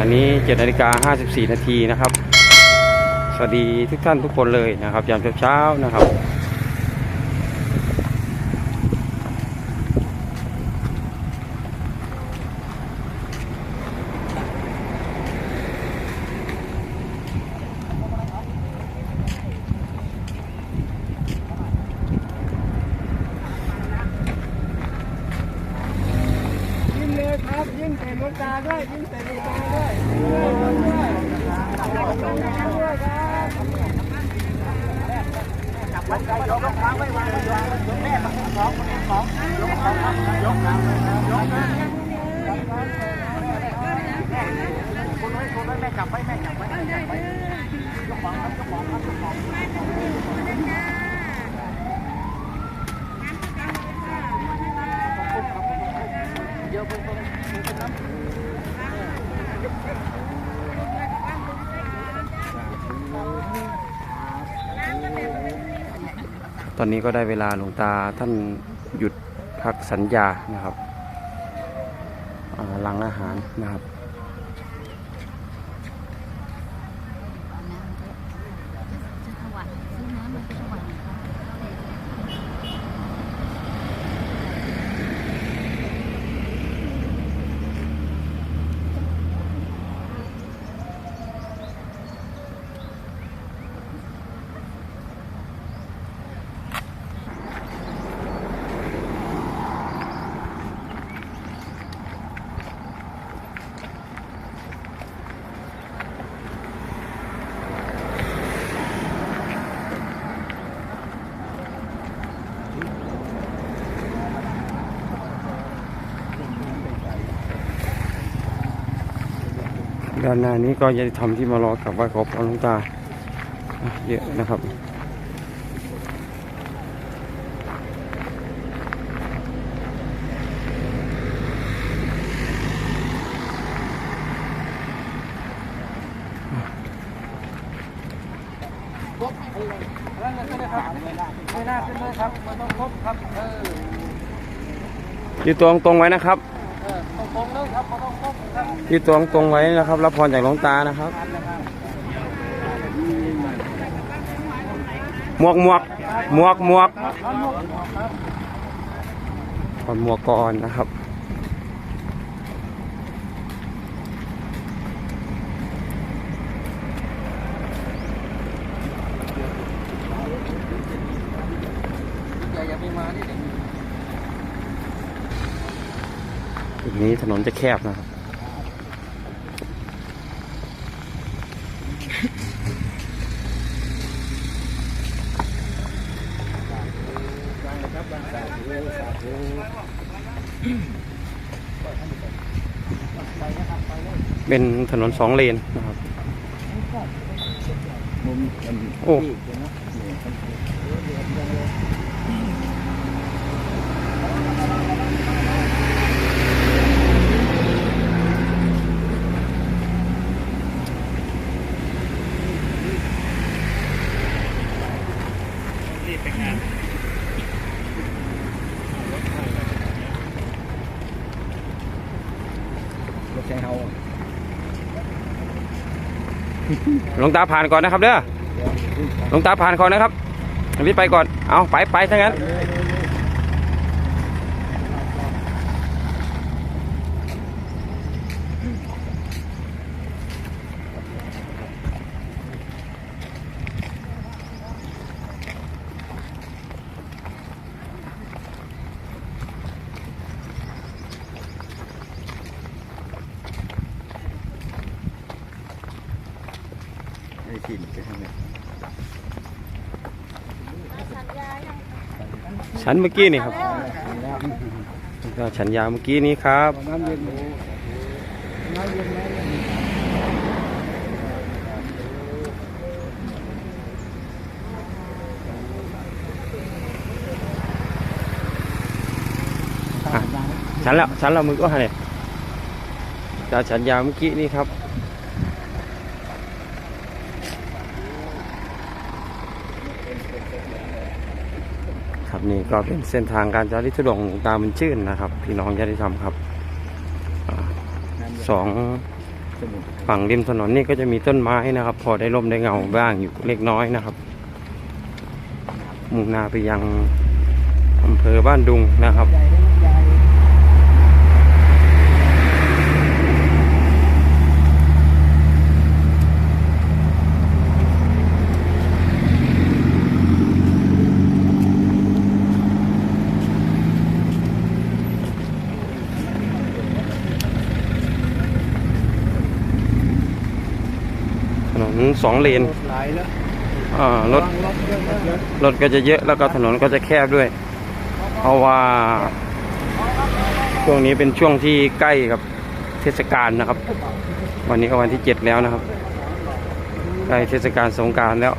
อันนี้7นาฬิกา54 นาทีนะครับ สวัสดีทุกท่านทุกคนเลยนะครับ ยามเช้าๆนะครับ ยิ้มเลยครับยิ้มใส่ลูกตาด้วยยิ้มใส่ลูกตาด้วยด้วยด้วยครับจับไว้จับยกค้างไว้วางยกแม่สองสองสองยกสองครับยกครับยกนะคนไว้คนไว้แม่ จับไว้แม่จับไว้จับไว้ยกของครับยกของครับยกของเยอะไปไปไปน้ำตอนนี้ก็ได้เวลาหลวงตาท่านหยุดพักสัญญานะครับหลังอาหารนะครับ เอาน้ำเถอะจะถวายซื้อน้ำมาถวายเขา ด้านหน้านี้ก็จะทำที่มารอกับไหว้ขอพรหลวงตาเยอะนะครับครบนั่นเลยนะครับไม่น่าขึ้นเลยครับมันต้องครบครับอยืดตรงตรงไว้นะครับ ตรงเลยครับมันต้องครบครับยืดตรงตรงไว้นะครับ รับพรจากหลวงตานะครับ หมวกหมวกหมวกหมวกครับครับครับถอดหมวกก่อนนะครับ อย่าอย่าไปมาที่เด็ก จุด นี้ถนนจะแคบนะครับ เป็นถนนสองเลนนะครับ โอ้ มุมโอ้รถแข่งเฮาหลวงตาผ่านก่อนนะครับเด้อหลวงตาผ่านก่อนนะครับอันนี้ไปก่อน เอาไปไปถ้างั้นไอ้กินไปทางไหน ฉันเมื่อกี้นี่ครับก็ฉันยาเมื่อกี้นี้ครับน้ำเย็นน้ำเย็นน้ำเย็นอะฉันแล้วฉันแล้วมือก็ให้จะฉันยาเมื่อกี้นี่ครับ ครับนี่ก็เป็นเส้นทางการจาริกทุดงตามมันชื่นนะครับ พี่น้องญาติธรรมครับสองฝั่งริมถนนนี่ก็จะมีต้นไม้นะครับ พอได้ร่มได้เงาบ้างอยู่เล็กน้อยนะครับ มุ่งหน้าไปยังอำเภอบ้านดุงนะครับ สองเลนหลายแล้วอ่ารถรถเยอะเยอะรถก็จะเยอะแล้วก็ถนนก็จะแคบด้วย เพราะว่า ช่วงนี้เป็นช่วงที่ใกล้กับเทศกาลนะครับ วันนี้ก็วันที่เจ็ดแล้วนะครับใกล้เทศกาลสงกรารแล้ว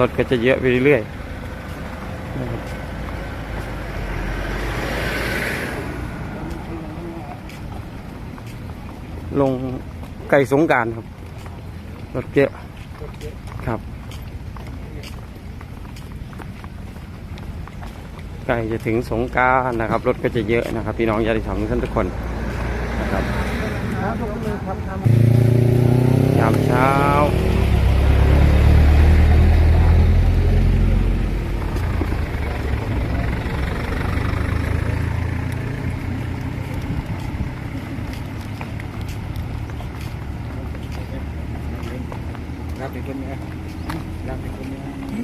รถก็จะเยอะไปเรื่อยๆนะครับลงใกล้สงกรารครับ รถเยอะครับ ใกล้จะถึงสงการนะครับ รถก็จะเยอะนะครับ พี่น้องญาติธรรมท่านทุกคนนะครับยามเช้า รับเป็นคนนี้รับเป็นคนนี้ มี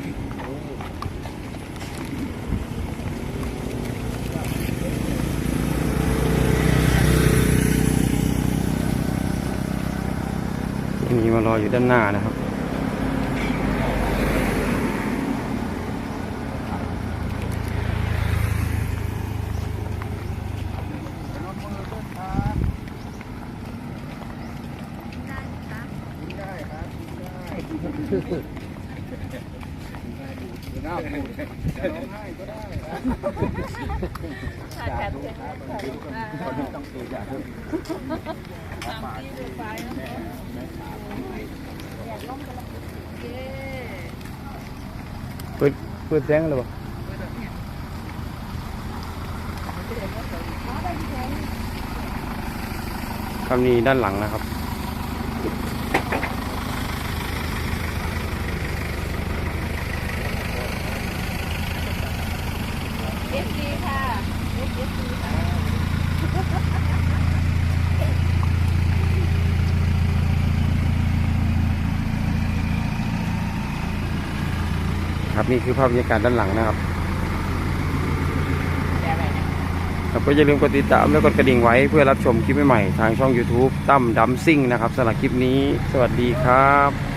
มารออยู่ด้านหน้านะครับ ได้น้าพูดร้องไห้ก็ได้ต้องตัวอย่างเปิดเปิดแสงเลยปะครับนี่ด้านหลังนะครับ เอฟดีค่ะเอฟดีค่ะ ครับนี่คือภาพบรรยากาศด้านหลังนะครับครับก็อย่าลืมกดติดตามและกดกระดิ่งไว้เพื่อรับชมคลิปใหม่ๆทางช่อง YouTube ตั้มดัมซิ่งนะครับสำหรับคลิปนี้ สวัสดีครับ